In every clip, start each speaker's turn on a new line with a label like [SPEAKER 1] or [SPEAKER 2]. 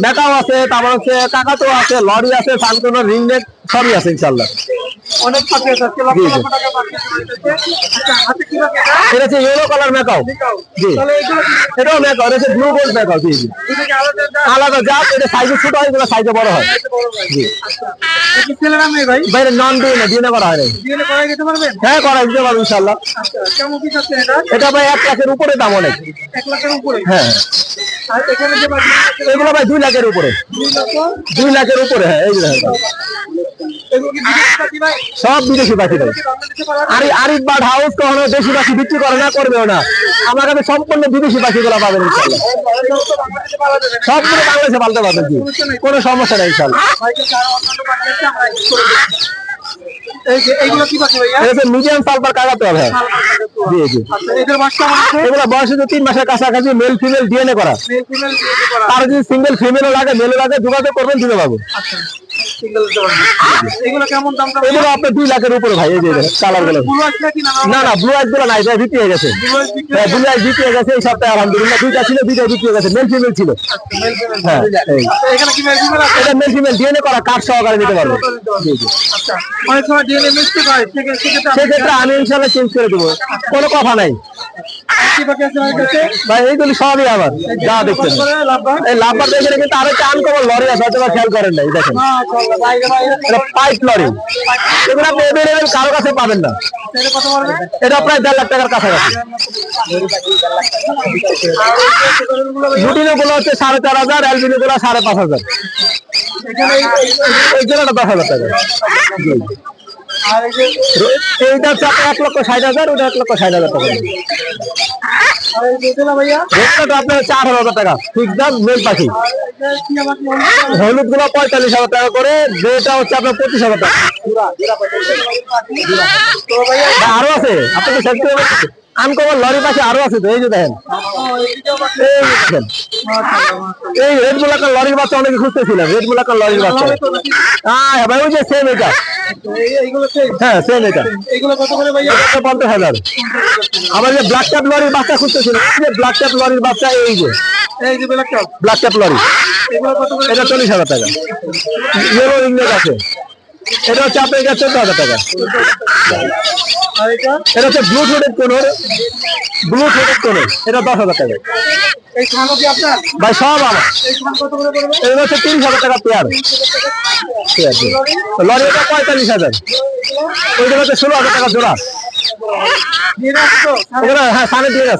[SPEAKER 1] মেটাও আছে তারপর হচ্ছে কাকাতো আছে লরি আছে সানকোনো রিংনেট সবই আছে ইনশাল্লাহ
[SPEAKER 2] অনেক আচ্ছা এটা?
[SPEAKER 1] হচ্ছে ইয়েলো কালার মেকাও জি। এটাও মেকাও এটা হচ্ছে ব্লু গোল্ড মেকাও জি জি।
[SPEAKER 2] আলাদা আলাদা?
[SPEAKER 1] আলাদা এটা সাইজে ছোট হয় এগুলো সাইজে বড় হয়। জি।
[SPEAKER 2] আচ্ছা।
[SPEAKER 1] বাইরে নন না করা হয় নাই হ্যাঁ করা দিতে পারব ইনশাল্লাহ
[SPEAKER 2] আচ্ছা এটা?
[SPEAKER 1] এটা ভাই এক লাখের উপরে দাম অনেক।
[SPEAKER 2] এক লাখের উপরে?
[SPEAKER 1] হ্যাঁ। এগুলো ভাই দুই লাখের উপরে।
[SPEAKER 2] দুই
[SPEAKER 1] লাখের উপরে হ্যাঁ এই যে দেখেন।
[SPEAKER 2] এগুলো কি বিদেশি পাখি ভাই?
[SPEAKER 1] সব বিদেশি পাখি ভাই।
[SPEAKER 2] কি
[SPEAKER 1] আর আরিফ বার্ড হাউস কখনো দেশি পাখি বিক্রি করে না করবেও না। আমার কাছে সম্পূর্ণ বিদেশি পাখিগুলো পাবেন ইনশাল্লাহ
[SPEAKER 2] বাংলাদেশে।
[SPEAKER 1] সবগুলো বাংলাদেশে পালতে পারবেন জি। কোনো সমস্যা নেই ইনশাল্লাহ
[SPEAKER 2] এইগুলো কি পাখি ভাইয়া?
[SPEAKER 1] মিডিয়াম সালফার কাগাতে হবে
[SPEAKER 2] আচ্ছা
[SPEAKER 1] এগুলো বয়সে তিন মাসের কাছাকাছি মেল ফিমেল ডিএনএ করা।
[SPEAKER 2] ফিমেল
[SPEAKER 1] তার যদি সিঙ্গেল ফিমেলও লাগে মেলও লাগে যোগাযোগ করবেন দিতে পাবো
[SPEAKER 2] আচ্ছা সিঙ্গেল দিতে পারবেন এগুলো কেমন দাম দাম?
[SPEAKER 1] এগুলো আপনার দুই লাখের উপরে ভাই এই যে কালারগুলো।
[SPEAKER 2] পুরো আছে কি না
[SPEAKER 1] না? না ব্লু আইসগুলো নাই এটা বিক্রি হয়ে গেছে।
[SPEAKER 2] পুরো বিক্রি
[SPEAKER 1] হ্যাঁ ব্লু আইস বিক্রি হয়ে গেছে এই সপ্তাহে আলহামদুলিল্লাহ। দুইটা ছিল দুইটা বিক্রি হয়ে গেছে মেল ফিমেল ছিল। হ্যাঁ এই।
[SPEAKER 2] আচ্ছা এখানে কি মেল ফিমেল আছে?
[SPEAKER 1] এটা মেল ফিমেল ডিএনএ করা কাঠ সহকারে নিতে পারবে।
[SPEAKER 2] আচ্ছা সেক্ষেত্রে
[SPEAKER 1] আমি ইনশাল্লাহ চেঞ্জ করে দেবো। কোনো কথা নাই।
[SPEAKER 2] কি বাকি আছে আমার কাছে।
[SPEAKER 1] ভাই এইগুলি সবই আমার। যা দেখছেন। এই লাভবার দেখে কিন্তু আরও একটা আনকমন লরি আছে হয়তো খেয়াল করেন নাই দেখেন। এটা পাইপ লরি। এগুলো আপনি এভেলেবেল কারও কাছে পাবেন না।
[SPEAKER 2] এটা
[SPEAKER 1] প্রায় দেড় লাখ টাকার কাছাকাছি। রুটিনে গুলো হচ্ছে সাড়ে চার হাজার অ্যালবিনো গুলো সাড়ে পাঁচ হাজার।
[SPEAKER 2] এই- এই
[SPEAKER 1] দশ হাজার টাকা। এইটা হচ্ছে এক লক্ষ ষাট হাজার ওটা এক লক্ষ ষাট হাজার টাকা। পাখি? হলুদগুলো পঁয়তাল্লিশ হাজার টাকা করে যেটা হচ্ছে আপনার পঁচিশ হাজার টাকা আরও আছে আপনাকে। আনকমন লরি পাশে আরও আছে তো এই যে দেখেন। এই রেড মুলাকার লরির বাচ্চা অনেকে খুঁজতেছিলেন রেড মুলাকার লরির বাচ্চা হ্যাঁ ভাই, ওই যে সেম এটা? হ্যাঁ সেম এটা। পঞ্চাশ হাজার। আমার যে ব্ল্যাক ট্যাপ লরির বাচ্চা খুঁজতেছিলেন ব্ল্যাক ট্যাপ লরির বাচ্চা এই যে। ব্ল্যাক ট্যাপ লরি এটা চল্লিশ হাজার টাকা। ইয়েলো আছে। এটা হচ্ছে আপনার চোদ্দ হাজার টাকা।
[SPEAKER 2] এটা?
[SPEAKER 1] হচ্ছে blue throated conure blue throated conure এটা দশ হাজার টাকা। ভাই সব আমার।
[SPEAKER 2] এই
[SPEAKER 1] তিরিশ হাজার টাকা পেয়ার। ঠিক আছে লরি এটা পঁয়তাল্লিশ হাজার। ওইটা হচ্ছে ষোলো হাজার টাকা জোড়া। হ্যাঁ সাড়ে দিয়ে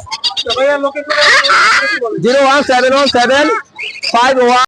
[SPEAKER 1] zero one seven one seven five one